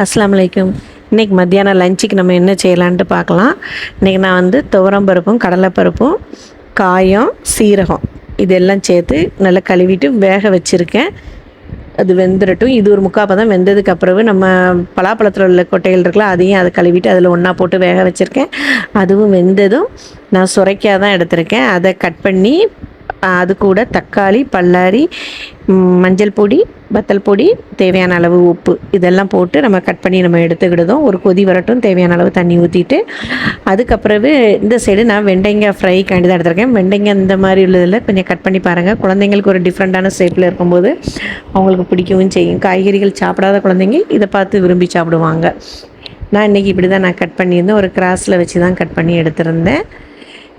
அஸ்லாம் அலைக்கும். இன்றைக்கி மத்தியானம் லஞ்சுக்கு நம்ம என்ன செய்யலான்ட்டு பார்க்கலாம். இன்றைக்கி நான் வந்து துவரம் பருப்பும் கடலைப்பருப்பும் காயம் சீரகம் இதெல்லாம் சேர்த்து நல்லா கழுவிட்டு வேக வச்சுருக்கேன். அது வெந்துடட்டும் இது ஒரு முக்கால் பதம் வெந்ததுக்கு அப்புறவு நம்ம பலாப்பழத்தில் உள்ள கொட்டைகள் இருக்குல்ல அதையும் அதை கழுவிட்டு அதில் ஒன்றா போட்டு வேக வச்சுருக்கேன். அதுவும் வெந்ததும் நான் சுரைக்காய் தான் எடுத்திருக்கேன். அதை கட் பண்ணி அது கூட தக்காளி பல்லாரி மஞ்சள் பொடி வத்தல் பொடி தேவையான அளவு உப்பு. இதெல்லாம் போட்டு நம்ம கட் பண்ணி நம்ம எடுத்துக்கிடுதோம். ஒரு கொதி வரட்டும் தேவையான அளவு தண்ணி ஊற்றிட்டு அதுக்கப்புறவு இந்த சைடு நான் வெண்டைங்காய் ஃப்ரை காண்டி தான் எடுத்திருக்கேன். வெண்டைங்காய் இந்த மாதிரி உள்ளதில் கொஞ்சம் கட் பண்ணி பாருங்கள் குழந்தைங்களுக்கு ஒரு டிஃப்ரெண்ட்டான ஷேப்பில் இருக்கும்போது அவங்களுக்கு பிடிக்கவும் செய்யும். காய்கறிகள் சாப்பிடாத குழந்தைங்க இதை பார்த்து விரும்பி சாப்பிடுவாங்க. நான் இன்றைக்கி இப்படி தான் நான் கட் பண்ணியிருந்தேன். ஒரு கிராஸில் வச்சு தான் கட் பண்ணி எடுத்திருந்தேன்.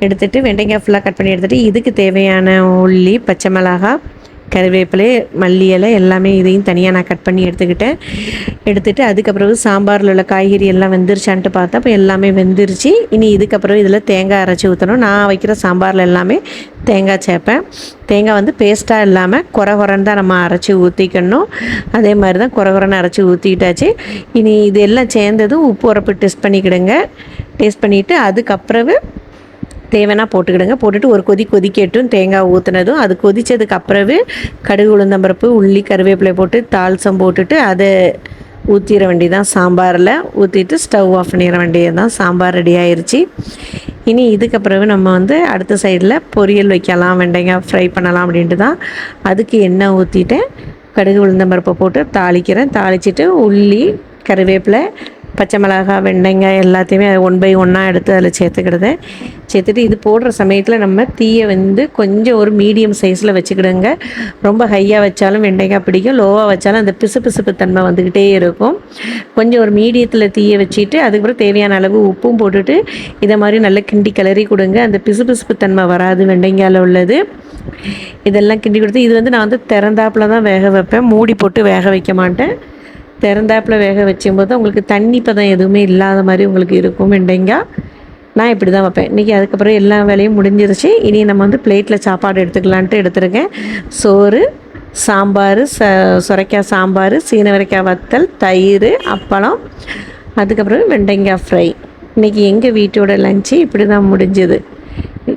எடுத்துகிட்டு வெண்டைக்காய் ஃபுல்லாக கட் பண்ணி எடுத்துகிட்டு இதுக்கு தேவையான உள்ளி பச்சை மிளகாய் கருவேப்பிலை மல்லி இலை எல்லாமே இதையும் தனியாக நான் கட் பண்ணி எடுத்துக்கிட்டேன். எடுத்துகிட்டு அதுக்கப்புறம் சாம்பாரில் உள்ள காய்கறி எல்லாம் வெந்துருச்சான்ட்டு பார்த்தா இப்போ எல்லாமே வெந்துருச்சு. இனி இதுக்கப்புறம் இதில் தேங்காய் அரைச்சி ஊற்றணும் நான் வைக்கிற சாம்பாரில் எல்லாமே தேங்காய் சேர்ப்பேன் தேங்காய் வந்து பேஸ்ட்டாக இல்லாமல் குறை குறைன்னு தான் நம்ம அரைச்சி ஊற்றிக்கணும் அதே மாதிரி தான் குறை குறைன்னு அரைச்சி ஊற்றிக்கிட்டாச்சு இனி இது எல்லாம் சேர்ந்ததும் உப்பு உரப்பு டெஸ்ட் பண்ணிக்கிடுங்க. டேஸ்ட் பண்ணிவிட்டு அதுக்கப்புறவு தேவைன்னா போட்டுக்கிடுங்க. போட்டுட்டு ஒரு கொதி கொதிக்கட்டும் தேங்காய் ஊற்றுனதும் அது கொதித்ததுக்கு அப்புறவு கடுகு உளுந்தம்பருப்பு உள்ளி கருவேப்பிலை போட்டு தாளிசம் போட்டுட்டு அதை ஊற்றிட வேண்டியதான் சாம்பாரில். ஊற்றிட்டு ஸ்டவ் ஆஃப் பண்ணிட வேண்டியது தான் சாம்பார் ரெடி ஆயிடுச்சு இனி இதுக்கப்புறவு நம்ம வந்து அடுத்த சைடில் பொரியல் வைக்கலாம் வெண்டைக்காய் ஃப்ரை பண்ணலாம் அப்படின்ட்டு தான் அதுக்கு எண்ணெய் ஊற்றிட்டு கடுகு உளுந்தம்பருப்பை போட்டு தாளிக்கிறேன். தாளிச்சிட்டு உள்ளி கருவேப்பிலை பச்சை மிளகாய் வெண்டைங்காய் எல்லாத்தையுமே ஒன் பை ஒன்னாக எடுத்து அதில் சேர்த்துக்கிடுதேன் சேர்த்துட்டு இது போடுற சமயத்தில் நம்ம தீயை வந்து கொஞ்சம் ஒரு மீடியம் சைஸில் வச்சுக்கிடுங்க. ரொம்ப ஹையாக வச்சாலும் வெண்டைக்காய் பிடிக்கும். லோவாக வச்சாலும் அந்த பிசு பிசுப்பு தன்மை வந்துக்கிட்டே இருக்கும். கொஞ்சம் ஒரு மீடியத்தில் தீயை வச்சுட்டு அதுக்கப்புறம் தேவையான அளவு உப்பும் போட்டுட்டு இதை மாதிரி நல்லா கிண்டி கிளறி கொடுங்க. அந்த பிசு பிசுப்பு தன்மை வராது வெண்டைங்காயில் உள்ளது. இதெல்லாம் கிண்டி கொடுத்து இது வந்து நான் வந்து திறந்தாப்புல தான் வேக வைப்பேன். மூடி போட்டு வேக வைக்க மாட்டேன். திறந்தாப்பில் வேக வச்சும்போது உங்களுக்கு தண்ணி பதம் எதுவுமே இல்லாத மாதிரி உங்களுக்கு இருக்கும் வெண்டைங்காய் நான் இப்படி தான் வைப்பேன். இன்றைக்கி அதுக்கப்புறம் எல்லா வேலையும் முடிஞ்சிருச்சு. இனி நம்ம வந்து பிளேட்டில் சாப்பாடு எடுத்துக்கலான்ட்டு எடுத்துருக்கேன். சோறு சாம்பார் ச சுரைக்காய் சாம்பார் சீனவரைக்காய் வத்தல் தயிர் அப்பளம் அதுக்கப்புறம் வெண்டைங்காய் ஃப்ரை இன்றைக்கி எங்கள் வீட்டோட லஞ்சு இப்படி தான் முடிஞ்சது.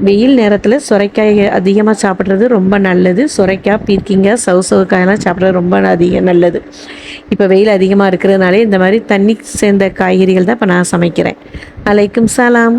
வெயில் நேரத்தில் சுரைக்காய் அதிகமாக சாப்பிட்றது ரொம்ப நல்லது. சுரைக்காய் பீர்க்கிங்காய் சவு சவுக்காயெல்லாம் சாப்பிட்றது ரொம்ப அதிகம் நல்லது. இப்போ வெயில் அதிகமாக இருக்கிறதுனாலே இந்த மாதிரி தண்ணி சேர்ந்த காய்கறிகள் தான் இப்போ நான் சமைக்கிறேன். அலைக்கும் சலாம்.